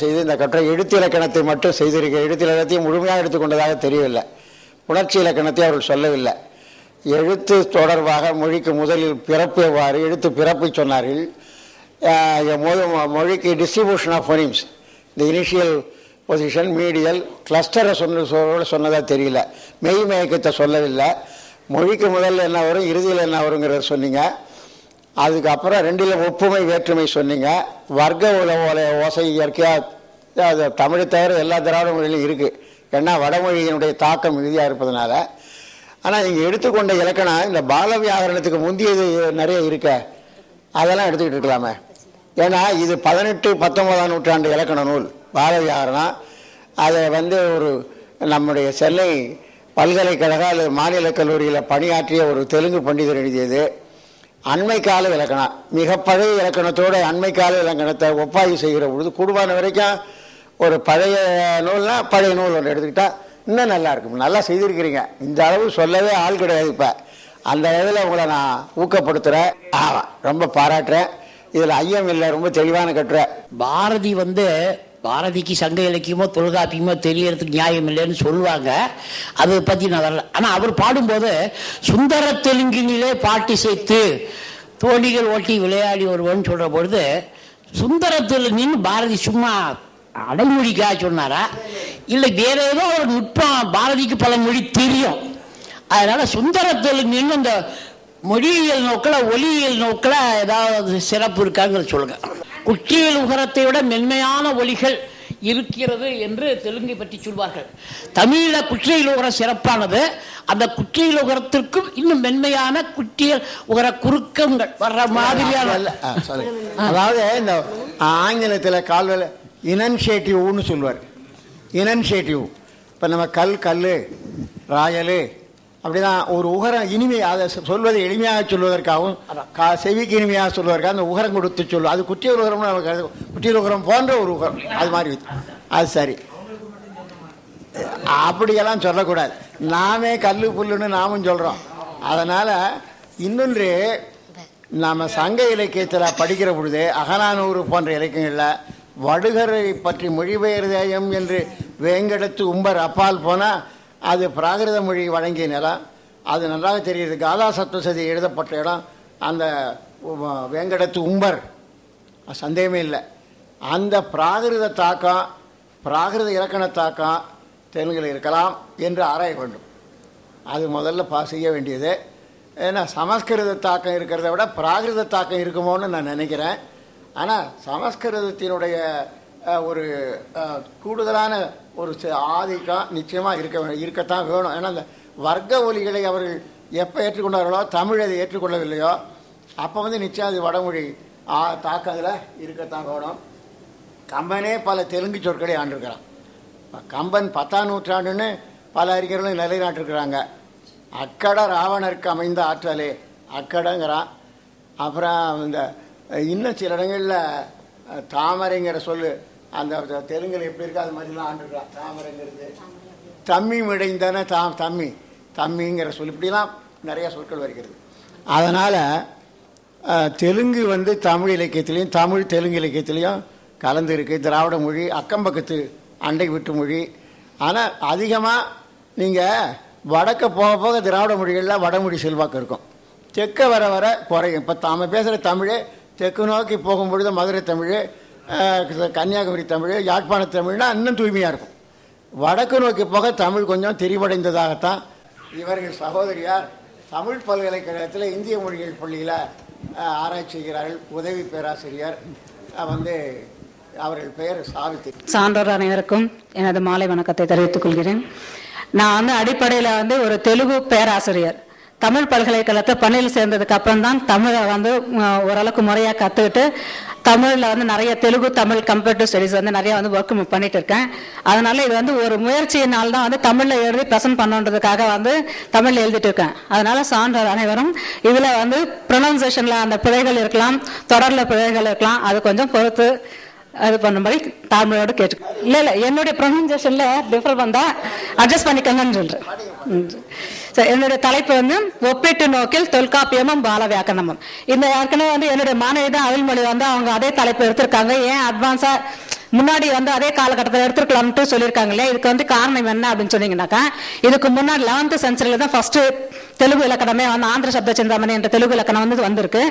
செய்து இந்த கட்டுரை எழுத்து இலக்கணத்தை மட்டும் செய்திருக்க எழுத்து இலக்கணத்தையும் முழுமையாக எடுத்துக்கொண்டதாக தெரியவில்லை. உணர்ச்சி இலக்கணத்தை அவர்கள் சொல்லவில்லை. எழுத்து தொடர்பாக மொழிக்கு முதலில் பிறப்பு எவ்வாறு எழுத்து பிறப்பை சொன்னார்கள். மொழிக்கு டிஸ்ட்ரிபியூஷன் ஆஃப் ஃபோனிம்ஸ் இந்த இனிஷியல் பொசிஷன் மீடியல் கிளஸ்டரை சொன்ன சொன்னதாக தெரியல. மெய் மயக்கத்தை சொல்லவில்லை. மொழிக்கு முதல்ல என்ன வரும் இறுதியில் என்ன வருங்கிறத சொன்னீங்க. அதுக்கப்புறம் ரெண்டில் ஒப்புமை வேற்றுமை சொன்னீங்க. வர்க்க உலக ஓசை இயற்கையாக அது தமிழை தவிர எல்லா திராவிட மொழியிலும் இருக்குது ஏன்னா வடமொழியினுடைய தாக்கம் மிகுதியாக இருப்பதனால. ஆனால் நீங்கள் எடுத்துக்கொண்ட இலக்கணம் இந்த பால வியாகரணத்துக்கு முந்தியது நிறைய இருக்க. அதெல்லாம் எடுத்துக்கிட்டு இருக்கலாமே. ஏன்னா இது பதினெட்டு பத்தொன்பதாம் நூற்றாண்டு இலக்கண நூல் பால வியாகரணம் அதை வந்து ஒரு நம்முடைய சென்னை பல்கலைக்கழக அல்லது மாநில கல்லூரியில் பணியாற்றிய ஒரு தெலுங்கு பண்டிதர் எழுதியது. அண்மை கால இலக்கணம். மிக பழைய இலக்கணத்தோட அண்மை கால இலக்கணத்தை ஒப்பாய்வு செய்கிற பொழுது குடும்பான வரைக்கும் ஒரு பழைய நூல்னா பழைய நூல் ஒன்று எடுத்துக்கிட்டால் இன்னும் நல்லா இருக்கும். நல்லா செய்திருக்கிறீங்க. இந்த அளவு சொல்லவே ஆள் கிடையாது இப்போ. அந்த இதில் உங்களை நான் ஊக்கப்படுத்துகிறேன் ஆமாம் ரொம்ப பாராட்டுறேன். இதில் ஐயம் இல்லை ரொம்ப தெளிவான கட்டுறேன் பாரதி வந்து பாரதிக்கு சங்க இலக்கியமோ தொல்காப்பியமோ தெரியறதுக்கு நியாயம் இல்லைன்னு சொல்லுவாங்க. அதை பற்றி நான் வரல. ஆனால் அவர் பாடும்போது சுந்தர தெலுங்கினிலே பாட்டு சேர்த்து தோணிகள் ஓட்டி விளையாடி வருவோன்னு சொல்கிற பொழுது சுந்தர தெலுங்கின்னு பாரதி சும்மா அடைமொழிக்காக சொன்னாரா? இல்லை வேற ஏதோ ஒரு நுட்பம் பாரதிக்கு பல மொழி தெரியும். அதனால் சுந்தர தெலுங்குன்னு அந்த மொழியியல் நோக்கில் ஒலியியல் நோக்கில் ஏதாவது சிறப்பு இருக்காங்கிறத சொல்லுங்கள் குற்றியல் உகரத்தை விட மென்மையான ஒலிகள் இருக்கிறது என்று தெலுங்கை பற்றி சொல்வார்கள். தமிழில் குற்றியல் உகரம் சிறப்பானது அந்த குற்றியல் உகரத்திற்கும் இன்னும் மென்மையான குற்றியல் உகர குறுக்கங்கள் வர்ற மாதிரியான அல்ல, அதாவது இந்த ஆங்கிலத்தில் கால்வெல இனன்ஷியேட்டிவ்னு சொல்லுவார் இனன்ஷியேட்டிவ் இப்போ நம்ம கல் கல் ராயல் அப்படிதான் ஒரு உகரம் இனிமை அதை சொல்வதை எளிமையாக சொல்வதற்காகவும் செவிக்கு இனிமையாக சொல்வதற்காக அந்த உகரம் கொடுத்து சொல்லும். அது குட்டியல் உகரம்னு நமக்கு குட்டியல் உகரம் போன்ற ஒரு உகரம். அது மாதிரி அது சரி. அப்படியெல்லாம் சொல்லக்கூடாது. நாமே கல்லு புல்லுன்னு நாமும் சொல்கிறோம் அதனால் இன்னொன்று நாம் சங்க இலக்கியத்தில் படிக்கிற பொழுது அகநானூறு போன்ற இலக்கியங்களில் வடுகரை பற்றி மொழிபெயர்தேயம் என்று வேங்கடத்து உம்பர் அப்பால் போனால் அது பிராகிருத மொழி வழங்கிய நிலம் அது நன்றாக தெரியுது காதா சத்வசதி எழுதப்பட்ட இடம் அந்த உ- வேங்கடத்து உம்பர். சந்தேகமே இல்லை. அந்த பிராகிருத தாக்கம் பிராகிருத இலக்கண தாக்கம் தெலுங்கில் இருக்கலாம் என்று ஆராய வேண்டும். அது முதல்ல பா செய்ய வேண்டியது. ஏன்னா சமஸ்கிருத தாக்கம் இருக்கிறத விட பிராகிருத தாக்கம் இருக்குமோன்னு நான் நினைக்கிறேன். ஆனால் சமஸ்கிருதத்தினுடைய ஒரு கூடுதலான ஒரு ச- ஆதிக்கம் நிச்சயமாக இருக்க இருக்கத்தான் வேணும். ஏன்னா அந்த வர்க்க ஒலிகளை அவர்கள் எப்போ ஏற்றுக்கொண்டார்களோ தமிழ் அதை ஏற்றுக்கொள்ளவில்லையோ அப்போ வந்து நிச்சயம் அது வடமொழி ஆ தாக்கம் அதில் இருக்கத்தான் வேணும். கம்பனே பல தெலுங்கு சொற்களை ஆண்டிருக்கிறான். கம்பன் பத்தாம் நூற்றாண்டுன்னு பல அறிஞர்களும் நிலைநாட்டிருக்கிறாங்க. அக்கட ராவணருக்கு அமைந்த ஆற்றலே அக்கடங்கிறான். அப்புறம் இந்த இன்னும் சில இடங்களில் தாமரைங்கிற சொல்லு அந்த தெலுங்கில் எப்படி இருக்கோ அது மாதிரிலாம் ஆண்டிருக்கிறான் தாமரைங்கிறது தம்மி மிடைந்தானே தாம் தம்மி. தம்மிங்கிற சொல் இப்படிலாம் நிறைய சொற்கள் வருகிறது. அதனால் தெலுங்கு வந்து தமிழ் இலக்கியத்திலையும் தமிழ் தெலுங்கு இலக்கியத்திலையும் கலந்து இருக்குது திராவிட மொழி அக்கம்பக்கத்து அண்டை விட்டு மொழி. ஆனால் அதிகமாக நீங்கள் வடக்க போக போக திராவிட மொழிகளில் வடமொழி செல்வாக்கு இருக்கும். தெற்க வர வர குறையும். இப்போ தாம பேசுகிற தமிழே தெற்கு நோக்கி போகும்பொழுது மதுரை தமிழ் கன்னியாகுமரி தமிழ் யாழ்ப்பாண தமிழ்னா இன்னும் தூய்மையாக இருக்கும். வடக்கு நோக்கி போக தமிழ் கொஞ்சம் தெரிவடைந்ததாகத்தான் இவர்கள் சகோதரியார் தமிழ் பல்கலைக்கழகத்தில் இந்திய மொழிகள் பள்ளியில் ஆராய்ச்சி செய்கிறார்கள். உதவி பேராசிரியர் வந்து அவர்கள் பெயர் சாவித்திரி. சான்றோர் அனைவருக்கும் எனது மாலை வணக்கத்தை தெரிவித்துக் கொள்கிறேன். நான் வந்து அடிப்படையில் வந்து ஒரு தெலுங்கு பேராசிரியர். தமிழ் பல்கலைக்கழகத்தை பணியில் சேர்ந்ததுக்கு அப்புறம் தான் தமிழை வந்து ஓரளவுக்கு முறையாக கற்றுக்கிட்டு தமிழில் வந்து நிறைய தெலுங்கு தமிழ் கம்ப்யூட்டர் ஸ்டடிஸ் வந்து நிறைய வந்து ஒர்க் பண்ணிட்டு இருக்கேன். அதனால இது வந்து ஒரு முயற்சியினால் தான் வந்து தமிழில் எழுதி ப்ரெசென்ட் பண்ணுன்றதுக்காக வந்து தமிழில் எழுதிட்டு இருக்கேன். அதனால சான்றோர் அனைவரும் இதில் வந்து ப்ரொனன்சேஷனில் அந்த பிழைகள் இருக்கலாம் தொடரில் பிழைகள் இருக்கலாம் அது கொஞ்சம் பொறுத்து அது பண்ணும்படி தாழ்மையோடு கேட்டு இல்லை இல்லை என்னுடைய ப்ரொனன்சேஷனில் டிஃபர் வந்தால் அட்ஜஸ்ட் பண்ணிக்கங்கன்னு சொல்கிறேன் என்னுடைய தலைப்பு வந்து ஒப்பீட்டு நோக்கில் தொல்காப்பியமும் பால வியாக்கரணமும் இந்த ஏற்கனவே வந்து என்னுடைய மாணவி தான் அவிழ்மொழி வந்து அவங்க அதே தலைப்பு எடுத்திருக்காங்க. ஏன் அட்வான்ஸாக முன்னாடி வந்து அதே காலகட்டத்தில் எடுத்துருக்கலாம்ட்டு சொல்லியிருக்காங்க இல்லையா? இதுக்கு வந்து காரணம் என்ன அப்படின்னு சொன்னீங்கன்னாக்கா இதுக்கு முன்னாடி லெவன்த் சென்ச்சுரியில் தான் ஃபர்ஸ்ட் தெலுங்கு இலக்கணமே வந்து ஆந்திர சப்த சிந்தாமணி என்ற தெலுங்கு இலக்கணம் வந்து வந்திருக்கு.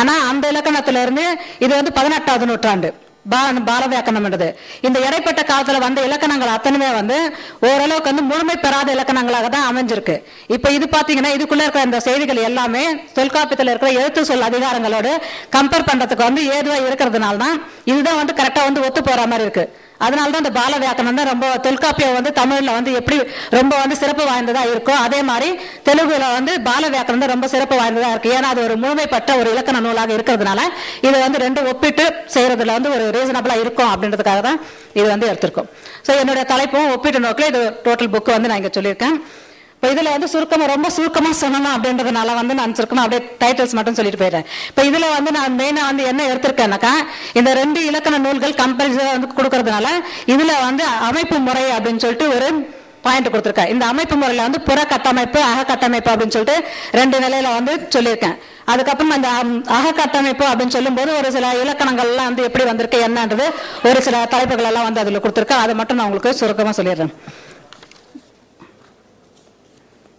ஆனால் அந்த இலக்கணத்திலிருந்து இது வந்து பதினெட்டாவது நூற்றாண்டு. பா- பாலவியாக்கணம்ன்றது. இந்த இடைப்பட்ட காலத்துல வந்த இலக்கணங்கள் அத்தனையுமே வந்து ஓரளவுக்கு வந்து முழுமை பெறாத இலக்கணங்களாக தான் அமைஞ்சிருக்கு. இப்ப இது பாத்தீங்கன்னா இதுக்குள்ள இருக்கிற இந்த செய்திகள் எல்லாமே தொல்காப்பியத்துல இருக்கிற எழுத்து சொல் அதிகாரங்களோடு கம்பேர் பண்றதுக்கு வந்து ஏதுவா இருக்கிறதுனால தான் இதுதான் வந்து கரெக்டா வந்து ஒத்து போற மாதிரி இருக்கு. அதனால தான் இந்த பால வியாக்கணம் தான் ரொம்ப தொல்காப்பியம் வந்து தமிழில் வந்து எப்படி ரொம்ப வந்து சிறப்பு வாய்ந்ததாக இருக்கும் அதே மாதிரி தெலுங்குல வந்து பால வியாக்கணம் தான் ரொம்ப சிறப்பு வாய்ந்ததாக இருக்குது ஏன்னா அது ஒரு முழுமைப்பட்ட ஒரு இலக்கண நூலாக இருக்கிறதுனால இது வந்து ரெண்டு ஒப்பிட்டு செய்கிறதுல வந்து ஒரு ரீசனபிளாக இருக்கும் அப்படின்றதுக்காக தான் இது வந்து எடுத்திருக்கோம். ஸோ என்னுடைய தலைப்பும் ஒப்பிட்டு நோக்கில் இது டோட்டல் புக்கு வந்து நான் இங்கே சொல்லியிருக்கேன். இப்போ இதில் வந்து சுருக்கமாக ரொம்ப சுருக்கமாக சொல்லணும் அப்படின்றதுனால வந்து நான் சுருக்கமாக அப்படியே டைட்டில்ஸ் மட்டும் சொல்லிட்டு போயிடுறேன். இப்போ இதில் வந்து நான் மெயினாக வந்து என்ன எடுத்திருக்கேன்னாக்கா இந்த ரெண்டு இலக்கண நூல்கள் கம்பேரிசன் வந்து கொடுக்கறதுனால இதில் வந்து அமைப்பு முறை அப்படின்னு சொல்லிட்டு ஒரு பாயிண்ட் கொடுத்துருக்கேன். இந்த அமைப்பு முறையில் வந்து புற கட்டமைப்பு அக கட்டமைப்பு அப்படின்னு சொல்லிட்டு ரெண்டு நிலையில வந்து சொல்லியிருக்கேன். அதுக்கப்புறம் அந்த அம், அக கட்டமைப்பு அப்படின்னு சொல்லும்போது ஒரு சில இலக்கணங்கள்லாம் வந்து எப்படி வந்திருக்கு என்னன்றது ஒரு சில தலைப்புகள் எல்லாம் வந்து அதில் கொடுத்துருக்கேன். அதை மட்டும் நான் உங்களுக்கு சுருக்கமாக சொல்லிடுறேன்.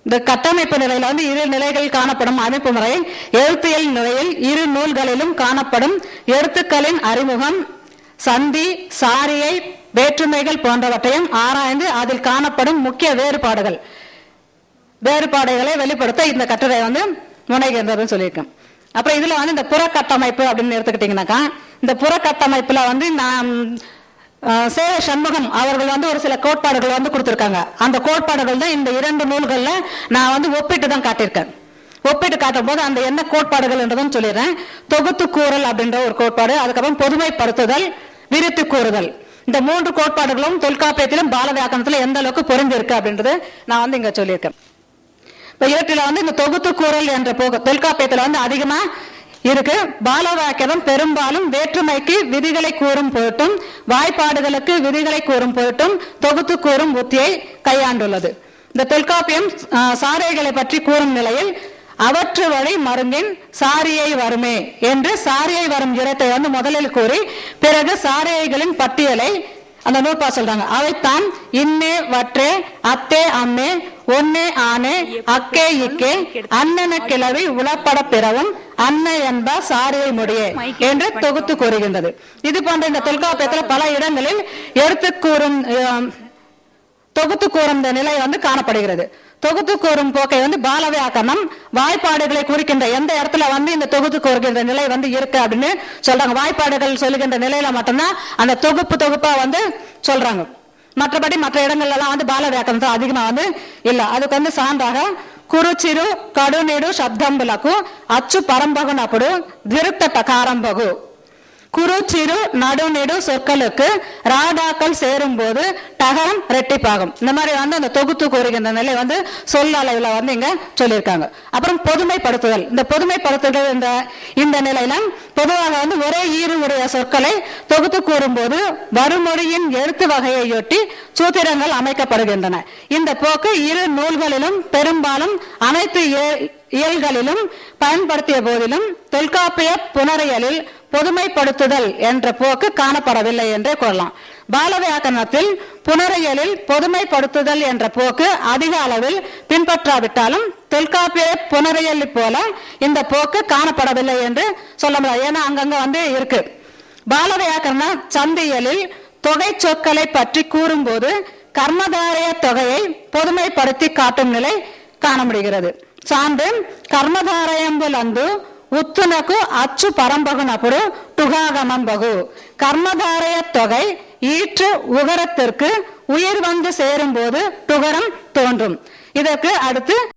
இந்த கட்டமைப்பு நிலையில வந்து இரு நிலைகள் காணப்படும் அமைப்பு முறை எழுத்தியல் நிலையில் இரு நூல்களிலும் காணப்படும் எழுத்துக்களின் அறிமுகம் சந்தி சாரியை வேற்றுமைகள் போன்றவற்றையும் ஆராய்ந்து அதில் காணப்படும் முக்கிய வேறுபாடுகள். வேறுபாடுகளை வெளிப்படுத்த இந்த கட்டுரை வந்து முனைகின்றதுன்னு சொல்லியிருக்கேன் அப்புறம் இதுல வந்து இந்த புறக்கட்டமைப்பு அப்படின்னு எடுத்துக்கிட்டீங்கன்னாக்கா இந்த புறக்கட்டமைப்புல வந்து நான் சேர சே சண்முகம் அவர்கள் வந்து ஒரு சில கோட்பாடுகள் வந்து கொடுத்துருக்காங்க. அந்த கோட்பாடுகள் தான் இந்த இரண்டு நூல்கள்ல நான் வந்து ஒப்பிட்டு தான் காட்டியிருக்கேன். ஒப்பிட்டு காட்டும் போது அந்த என்ன கோட்பாடுகள் என்றதும் சொல்லிடுறேன். தொகுத்து கூறல் அப்படின்ற ஒரு கோட்பாடு அதுக்கப்புறம் பொதுமைப்படுத்துதல் விரித்து கூறுதல். இந்த மூன்று கோட்பாடுகளும் தொல்காப்பியத்திலும் பால எந்த அளவுக்கு பொருந்திருக்கு அப்படின்றது நான் வந்து இங்க சொல்லியிருக்கேன். இப்போ இவற்றில் வந்து இந்த தொகுத்து கூறல் என்ற போக தொல்காப்பியத்தில் வந்து அதிகமாக இருக்கு. பாலவாக்கியம் பெரும்பாலும் வேற்றுமைக்கு விதிகளை கூறும் பொருட்டும் வாய்ப்பாடுகளுக்கு விதிகளை கூறும் பொருட்டும் தொகுத்து கூறும் உத்தியை கையாண்டுள்ளது. இந்த தொல்காப்பியம் சாரைகளை பற்றி கூறும் நிலையில் அவற்று வழி மருங்கின் சாரியை வருமே என்று சாரியை வரும் இடத்தை வந்து முதலில் கூறி பிறகு சாரியைகளின் பட்டியலை அந்த நூற்பா சொல்றாங்க. அவைத்தான் இன்னே வற்றே அத்தே அம்மே ஒன்னே ஆனே அக்கே இக்கே அன்னன கிளவி உளப்பட பிறவும் அன்னை என்ப சாரியை முடியே என்று தொகுத்து கூறுகின்றது. இது போன்ற இந்த தொல்காப்பியத்துல பல இடங்களில் எடுத்து கூறும் தொகுத்து கூறும் நிலை வந்து காணப்படுகிறது. தொகுத்து கூறும் போக்கை வந்து பாலவியாக்கரணம் வாய்ப்பாடுகளை குறிக்கின்ற எந்த இடத்துல வந்து இந்த தொகுத்து கூறுகின்ற நிலை வந்து இருக்கு அப்படின்னு சொல்றாங்க. வாய்ப்பாடுகள் சொல்லுகின்ற நிலையில மட்டும்தான் அந்த தொகுப்பு தொகுப்பா வந்து சொல்றாங்க. மற்றபடி மற்ற இடங்கள்ல எல்லாம் வந்து பாலவியாக்கரணம் தான் அதிகமா வந்து இல்ல. அதுக்கு வந்து சான்றாக కురుచిరు కడునిడు శబ్దంబులకు అచ్చు పరంబగునప్పుడు ద్విరుక్త టకారంబగు குரு சிறு நடுநெடு சொற்களுக்கு ராடாக்கள் சேரும் போது டகரம் ரெட்டிப்பாகும். இந்த மாதிரி வந்து அந்த தொகுத்து கூறுகின்ற நிலை வந்து சொல் அளவில் வந்து இங்க சொல்லியிருக்காங்க. அப்புறம் பொதுமைப்படுத்துதல். இந்த பொதுமைப்படுத்துதல் இந்த இந்த நிலையில பொதுவாக வந்து ஒரே ஈறு உடைய சொற்களை தொகுத்து கூறும்போது வறுமொழியின் எழுத்து வகையையொட்டி சூத்திரங்கள் அமைக்கப்படுகின்றன. இந்த போக்கு இரு நூல்களிலும் பெரும்பாலும் அனைத்து இயல்களிலும் பயன்படுத்திய போதிலும் தொல்காப்பிய புனரியலில் பொதுமைப்படுத்துதல் என்ற போக்கு காணப்படவில்லை என்றே கூறலாம். பாலவியாக்கரணத்தில் புனரியலில் பொதுமைப்படுத்துதல் என்ற போக்கு அதிக அளவில் பின்பற்றாவிட்டாலும் தொல்காப்பிய புனரியல் போல இந்த போக்கு காணப்படவில்லை என்று சொல்ல முடியாது. ஏன்னா அங்கங்க வந்து இருக்கு. பாலவியாக்கரண சந்தியலில் தொகை சொற்களை பற்றி கூறும்போது கர்மதாரய தொகையை பொதுமைப்படுத்தி காட்டும் நிலை காண முடிகிறது. சான்று కర్మధారయంబులందు ఉత్తునకు అచ్చు పరంబగునప్పుడు టుగాగమంబగు கர்மதாரய தொகை ஈற்று உகரத்திற்கு உயிர் வந்து சேரும்போது டுகரம் தோன்றும் இதற்கு அடுத்து